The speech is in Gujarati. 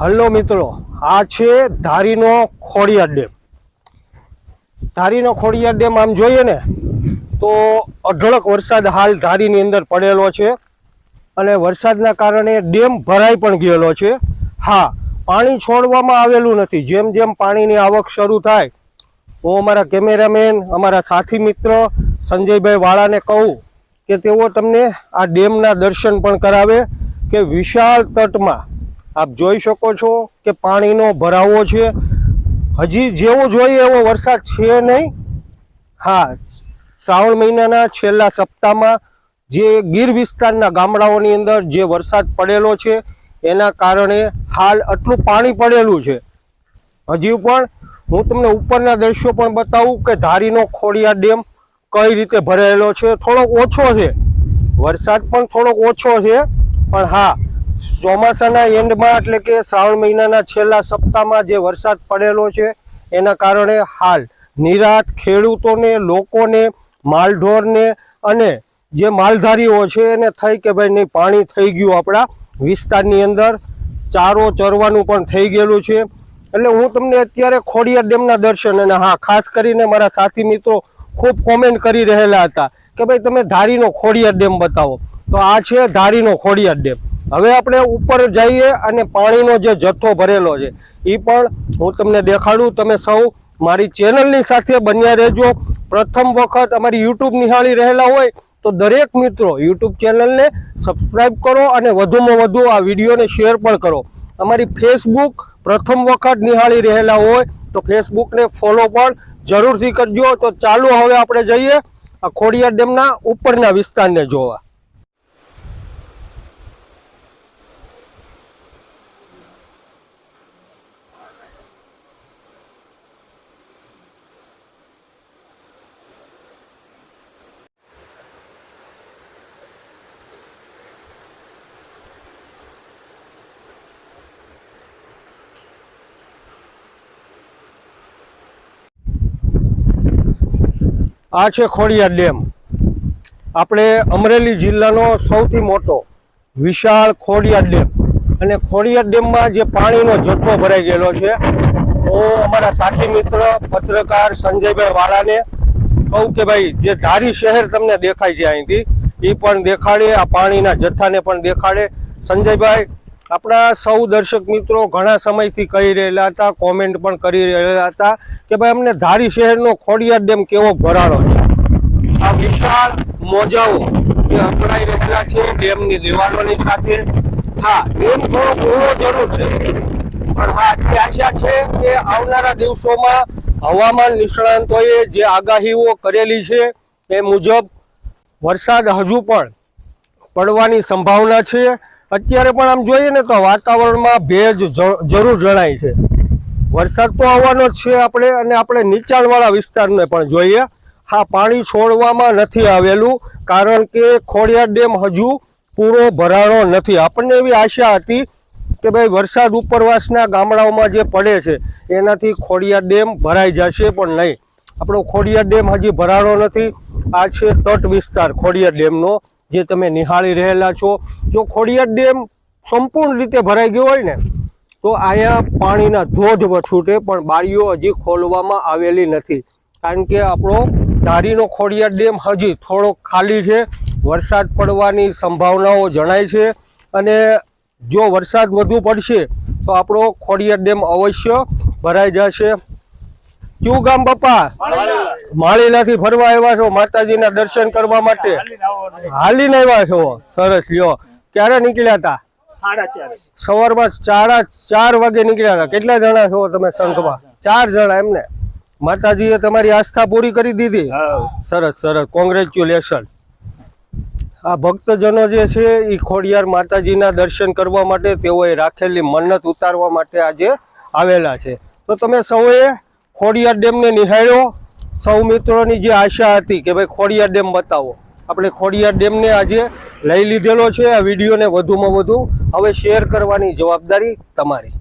હલો મિત્રો, આ છે ધારીનો ખોડિયાર ડેમ. ધારીનો ખોડિયાર ડેમ આમ જોઈએ ને, તો અઢળક વરસાદ હાલ ધારીની અંદર પડેલો છે અને વરસાદના કારણે ડેમ ભરાઈ પણ ગયેલો છે. હા, પાણી છોડવામાં આવેલું નથી. જેમ જેમ પાણીની આવક શરૂ થાય હું અમારા કેમેરામેન, અમારા સાથી મિત્ર સંજયભાઈ વાળાને કહું કે તેઓ તમને આ ડેમના દર્શન પણ કરાવે કે વિશાળ તટમાં આપ જોઈ શકો છો કે પાણીનો ભરાવો છે. હજી જેવો જોઈએ એવો વરસાદ છે નહીં. હા, શ્રાવણ મહિનાના છેલ્લા સપ્તાહમાં જે ગીર વિસ્તારના ગામડાઓની અંદર જે વરસાદ પડેલો છે, એના કારણે હાલ આટલું પાણી પડેલું છે. હજી પણ હું તમને ઉપરના દ્રશ્યો પણ બતાવું કે ધારીનો ખોડિયા ડેમ કઈ રીતે ભરાયેલો છે. થોડોક ઓછો છે. વરસાદ પણ થોડોક ઓછો છે. પણ હા ચોમાસાના એન્ડમાં એટલે કે શ્રાવણ મહિનાના છેલ્લા સપ્તાહમાં જે વરસાદ પડેલો છે, એના કારણે હાલ નિરાત ખેડૂતોને, લોકોને, માલઢોરને અને જે માલધારીઓ છે એને થઈ કે ભાઈ નહીં, પાણી થઈ ગયું આપણા વિસ્તારની અંદર. ચારો ચરવાનું પણ થઈ ગયેલું છે. એટલે હું તમને અત્યારે ખોડિયાર ડેમના દર્શન અને હા, ખાસ કરીને મારા સાથી મિત્રો ખૂબ કોમેન્ટ કરી રહેલા હતા કે ભાઈ તમે ધારીનો ખોડિયાર ડેમ બતાવો. તો આ છે ધારીનો ખોડિયાર ડેમ. હવે આપણે ઉપર જઈએ અને પાણીનો જે જથ્થો ભરેલો છે એ પણ હું તમને દેખાડું, તમે સૌ મારી ચેનલની સાથે બન્યા રહેજો. પ્રથમ વખત અમારી યુટ્યુબ નિહાળી રહેલા હોય તો દરેક મિત્રો યુટ્યુબ ચેનલને સબસ્ક્રાઈબ કરો અને વધુમાં વધુ આ વિડીયોને શેર પણ કરો. અમારી ફેસબુક પ્રથમ વખત નિહાળી રહેલા હોય તો ફેસબુકને ફોલો પણ જરૂરથી કરજો. તો ચાલો હવે આપણે જઈએ આ ખોડિયાર ડેમના ઉપરના વિસ્તારને જોવા. આ છે ખોડિયાર ડેમ. આપણે અમરેલી જિલ્લાનો સૌથી મોટો, વિશાળ ખોડિયાર ડેમ. અને ખોડિયા ડેમમાં જે પાણીનો જથ્થો ભરાઈ ગયેલો છે હું અમારા સાથી મિત્ર, પત્રકાર સંજયભાઈ વાળાને કહું કે ભાઈ, જે ધારી શહેર તમને દેખાય છે અહીંથી, એ પણ દેખાડે, આ પાણીના જથ્થાને પણ દેખાડે. સંજયભાઈ આપણા સૌ દર્શક મિત્રો ઘણા સમયથી કહી રહેલા હતા કોમેન્ટ પણ કરી રહેલા હતા કે ભાઈ અમને ધારી શહેરનો ખોડિયાર ડેમ કેવો ભરાણો છે? આ વિશાળ મોજાઓ જે અથડાઈ રહેલા છે ડેમની દિવાલોની સાથે. હા, ડેમ થોડો પૂરો જરૂર છે. પણ હા એટલી આશા છે કે આવનારા દિવસોમાં હવામાન નિષ્ણાંતોએ જે આગાહીઓ કરેલી છે એ મુજબ વરસાદ હજુ પણ પડવાની સંભાવના છે. અત્યારે પણ આમ જોઈએ ને તો વાતાવરણમાં ભેજ જરૂર જણાય છે. વરસાદ તો આવવાનો જ છે આપણે અને આપણે નીચાણવાળા વિસ્તારને પણ જોઈએ. હા, પાણી છોડવામાં નથી આવેલું કારણ કે ખોડિયાર ડેમ હજુ પૂરો ભરાણો નથી. આપણને એવી આશા હતી કે ભાઈ વરસાદ ઉપરવાસના ગામડાઓમાં જે પડે છે, એનાથી ખોડિયાર ડેમ ભરાઈ જશે પણ નહીં. આપણો ખોડિયાર ડેમ હજી ભરાણો નથી. આ છે તટ વિસ્તાર ખોડિયાર ડેમનો. જે તમે નિહાળી રહેલા છો, જો ખોડિયાર ડેમ સંપૂર્ણ રીતે ભરાઈ ગયો હોય ને, તો અહીંયા પાણીના ધોધ છૂટે પણ બારીઓ હજી ખોલવામાં આવેલી નથી. કારણ કે આપણો ધારીનો ખોડિયાર ડેમ હજી થોડોક ખાલી છે, વરસાદ પડવાની સંભાવનાઓ જણાય છે, અને જો વરસાદ વધુ પડશે, તો આપણો ખોડિયાર ડેમ અવશ્ય ભરાઈ જશે. ક્યુ ગામ બાપા? માળીલાથી ફરવા આવ્યા છો માતાજીના દર્શન કરવા માટે? હાલીને આવ્યા છો? સરસ લ્યો. ક્યારે નીકળ્યા હતા? સવારમાં ચાર ચાર વાગે નીકળ્યા હતા. કેટલા જણા છો તમે સંઘમાં? ચાર જણા એમને. માતાજીએ તમારી આસ્થા પૂરી કરી દીધી? સરસ સરસ. કોંગ્રેચ્યુલેશન આ ભક્તજનો જે છે એ ખોડિયાર માતાજીના દર્શન કરવા માટે તેઓએ રાખેલી મન્નત ઉતારવા માટે આજે આવેલા છે. તો તમે સૌએ ખોડિયાર ડેમને નિહાળ્યો. સૌ મિત્રોની જે આશા હતી કે ભાઈ ખોડિયાર ડેમ બતાવો. આપણે ખોડિયાર ડેમને આજે લઈ લીધેલો છે. આ વિડીયોને વધુમાં વધુ હવે શેર કરવાની જવાબદારી તમારી.